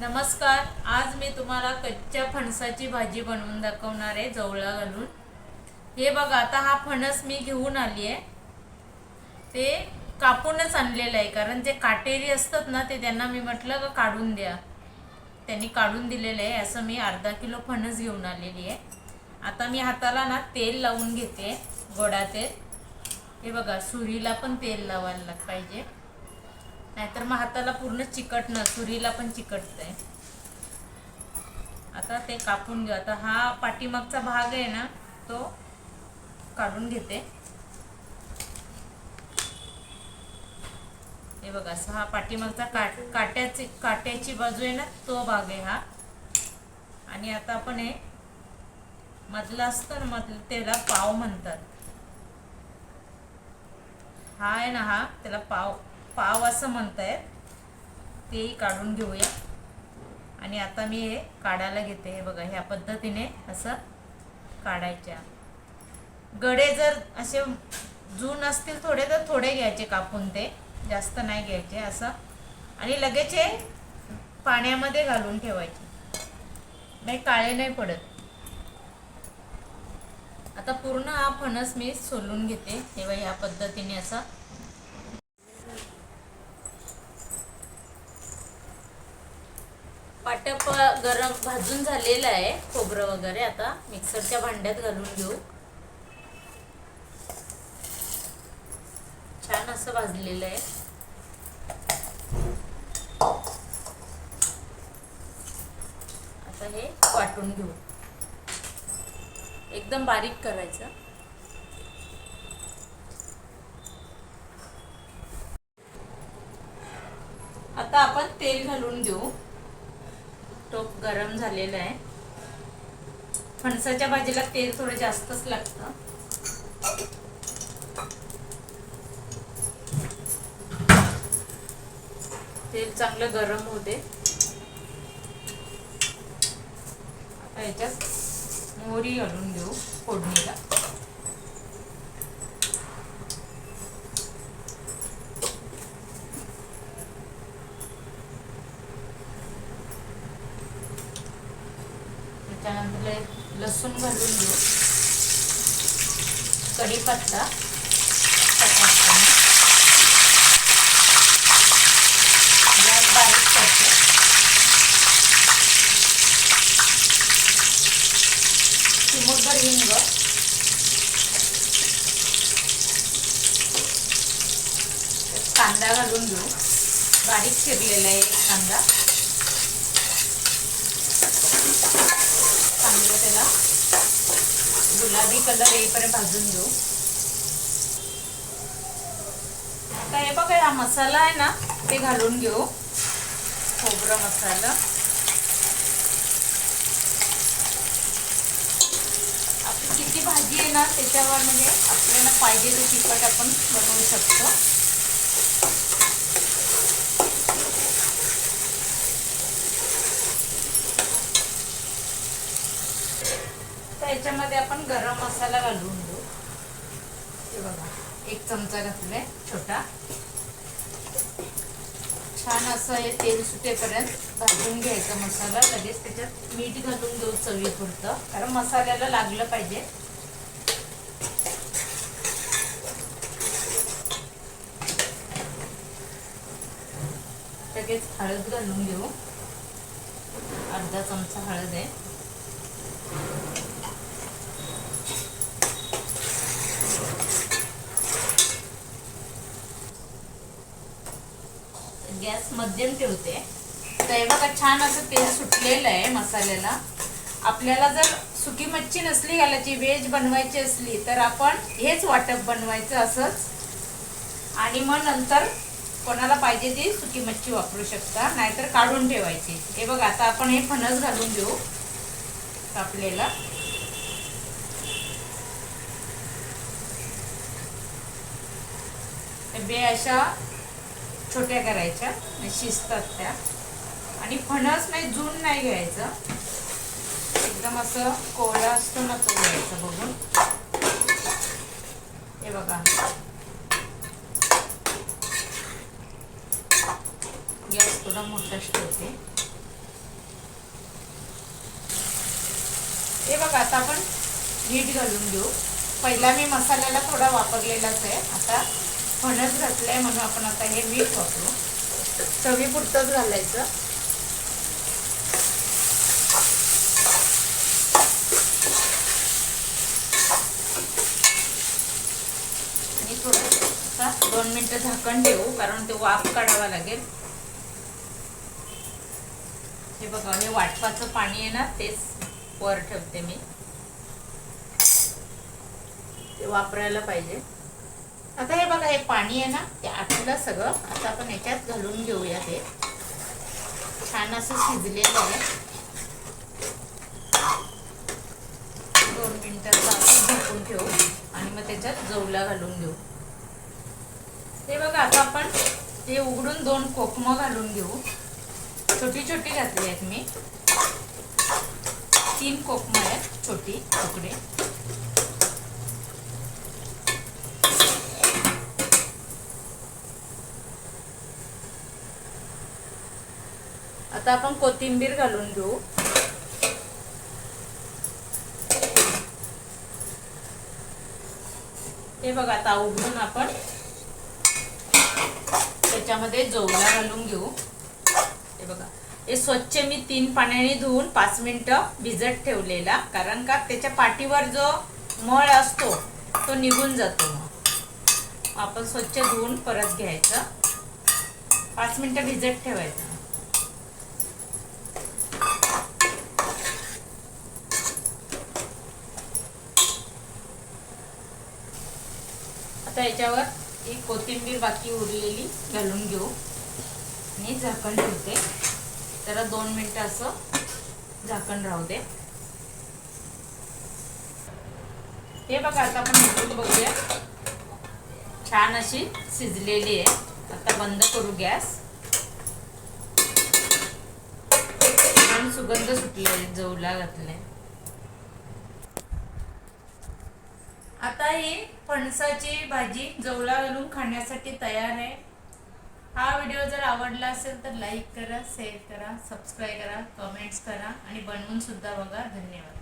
नमस्कार आज मी तुम्हाला कच्च्या फणसाची भाजी बनवून दाखवणार आहे जवळा घालून. हे बघा आता हा फणस मी घेऊन आली आहे. ते कापूनच आणलेलं आहे कारण जे काटेरी असतात ना ते त्यांना मी म्हटलं का काढून द्या. त्यांनी काढून दिलेलं आहे असं मी अर्धा किलो फणस घेऊन आलेली आहे. आता मी हाताला ना तेल लावून घेते गोडा तेल. हे बघा सुरीला पण तेल लावायला लाग पाहिजे. नाहीतर मग हाताला पूर्ण चिकटणं सुरीला पण चिकटतंय. आता ते कापून घेऊ. आता हा पाठीमागचा भाग आहे ना तो काढून घेते. हे बघा असं हा पाठीमागचा काट काट्याची काट्याची बाजू आहे ना तो भाग आहे हा. आणि आता आपण हे मधला असतं ना मधलं त्याला पाव म्हणतात. हा आहे ना हा त्याला पाव. पाव असं म्हणतायत तेही काढून घेऊया. आणि आता मी हे काढायला घेते. हे बघा ह्या पद्धतीने असं काढायच्या. गडे जर असे जून असतील थोडे तर थोडे घ्यायचे कापून ते. जास्त नाही घ्यायचे असं. आणि लगेच हे पाण्यामध्ये घालून ठेवायचे. नाही काळे नाही पडत. आता पूर्ण हा फणस मी सोलून घेते. तेव्हा ह्या पद्धतीने असं पाटप गरम भाजून झालेलं आहे खोबरं वगैरे आता. मिक्सरच्या भांड्यात घालून घेऊ. छान असं भाजलेलं आहे. आता हे वाटून घेऊ. एकदम बारीक करायचं. आता आपण तेल घालून घेऊ टोप गरम झालेला आहे. फणसाच्या भाजीला तेल थोडं जास्तच लागतं. तेल चांगलं गरम होते. आता याच्यात मोहरी घालून घेऊ फोडणीला. भरून घेऊ कढीपत्ता गॅस बारीक करते हिंग. कांदा घालून घेऊ. बारीक चिरलेला आहे कांदा चांगलं त्याला गुलाबी कलर येईपर्यंत भाजून घेऊ. आता हे बघा हा मसाला आहे ना ते घालून घेऊ. खोबरं मसाला. आपली किती भाजी आहे ना त्याच्यावर म्हणजे आपल्याला पाहिजे ते तिखट आपण बनवू शकतो. आता याच्यामध्ये आपण गरम मसाला घालून घेऊ हे बघा एक चमचा घातलाय छोटा. छान असं हे तेल सुटेपर्यंत भाजून घ्यायचा मसाला लगेच त्याच्यात मीठ घालून घेऊ चवीपुरतं कारण मसाल्याला लागलं पाहिजे. लगेच हळद घालून घेऊ. अर्धा चमचा हळद आहे. गॅस मध्यम ठेवते. तर हे बघा छान असं तेल सुटलेलं आहे मसाल्याला. आपल्याला जर सुकी मच्छी नसली घालायची व्हेज बनवायची असली तर आपण हेच वाटप बनवायचं असंच. आणि मग नंतर कोणाला पाहिजे ती सुकी मच्छी वापरू शकता नाहीतर काढून ठेवायची. हे बघा आता आपण हे फणस घालून घेऊ कापलेला. बे अशा छोट्या करायच्या. म्हणजे शिजतात त्या. आणि फणस नाही जून नाही घ्यायचं. एकदम असं कोवळा असतो ना घ्यायचं बघून. हे बघा. गॅस थोडा मोठाच ठेवते. हे बघा आता आपण मीठ घालून घेऊ. पहिला मी मसाल्याला थोडा वापरलेलाच आहे. आता फणस आहे म्हणून आपण आता हे मीठ वापरू. चवीपुरतंच घालायचं. आणि थोडं दोन मिनटं झाकण ठेवू कारण ते वाफ काढावा लागेल. हे बघा हे वाटपाचं पाणी आहे ना तेच वर ठेवते मी. ते वापरायला पाहिजे. आता हे बघा हे पाणी आहे ना ते आटलं सगळं. आता आपण याच्यात घालून घेऊया ते छान असं शिजलेलं आहे. दोन मिनिटाचं आपण झाकून ठेवू आणि मग त्याच्यात जवला घालून घेऊ. हे बघा आता आपण ते उघडून दोन कोकमं घालून घेऊ. छोटी छोटी घातली आहेत मी. तीन कोकमं आहेत छोटी तुकडे. आता आपण कोथिंबीर घालून घेऊ. हे बघा आता उघडून आपण त्याच्यामध्ये जोवला घालून घेऊ. हे बघा हे स्वच्छ मी तीन पाण्याने धुवून पाच मिनिटं भिजत ठेवलेला कारण का त्याच्या पाठीवर जो मळ असतो तो निघून जातो मग. आपण स्वच्छ धुवून परत घ्यायचं. पाच मिनिटं भिजत ठेवायचं. आता याच्यावर ही कोथिंबीर बाकी उरलेली घालून घेऊ. आणि झाकण ठेवते. त्याला दोन मिनटं असं झाकण राहू दे. हे बघा आता आपण उघडून बघूया. छान अशी शिजलेली आहे. आता बंद करू गॅस. छान सुगंध सुटले जवला घातले आता ही फणसाची भाजी जवला घालून खाण्यासाठी तयार आहे. हा व्हिडिओ जर आवडला असेल तर लाईक करा शेअर करा सबस्क्राईब करा कमेंट्स करा आणि बनवून सुद्धा बघा. धन्यवाद.